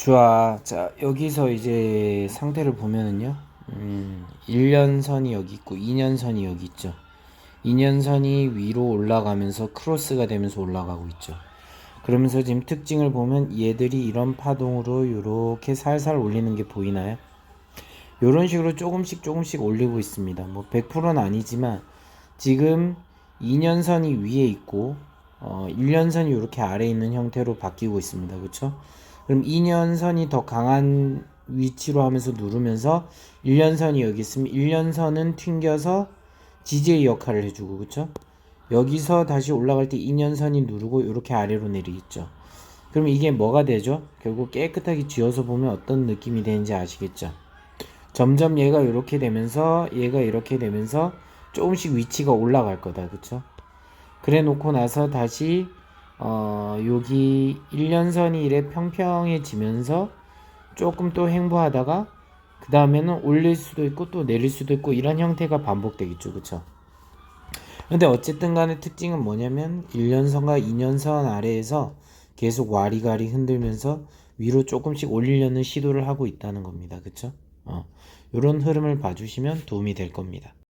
좋아. 자, 여기서 이제 상태를 보면은요. 음, 1년 선이 여기 있고 2년 선이 여기 있죠. 2년 선이 위로 올라가면서 크로스가 되면서 올라가고 있죠. 그러면서 지금 특징을 보면 얘들이 이런 파동으로 이렇게 살살 올리는 게 보이나요? 이런 식으로 조금씩 조금씩 올리고 있습니다. 뭐 100%는 아니지만 지금 2년 선이 위에 있고 어, 1년 선이 이렇게 아래에 있는 형태로 바뀌고 있습니다. 그렇죠? 그럼 2년선이 더 강한 위치로 하면서 누르면서 1년선이 여기 있으면 1년선은 튕겨서 지지의 역할을 해주고 그렇죠? 여기서 다시 올라갈 때 2년선이 누르고 이렇게 아래로 내리겠죠. 그럼 이게 뭐가 되죠? 결국 깨끗하게 쥐어서 보면 어떤 느낌이 되는지 아시겠죠? 점점 얘가 이렇게 되면서 얘가 이렇게 되면서 조금씩 위치가 올라갈 거다. 그쵸? 그래 놓고 나서 다시 어 여기 1년선이 이래 평평해지면서 조금 또 횡보하다가 그 다음에는 올릴 수도 있고 또 내릴 수도 있고 이런 형태가 반복되겠죠. 그쵸? 근데 어쨌든 간에 특징은 뭐냐면 1년선과 2년선 아래에서 계속 와리가리 흔들면서 위로 조금씩 올리려는 시도를 하고 있다는 겁니다. 그쵸? 어, 요런 흐름을 봐주시면 도움이 될 겁니다.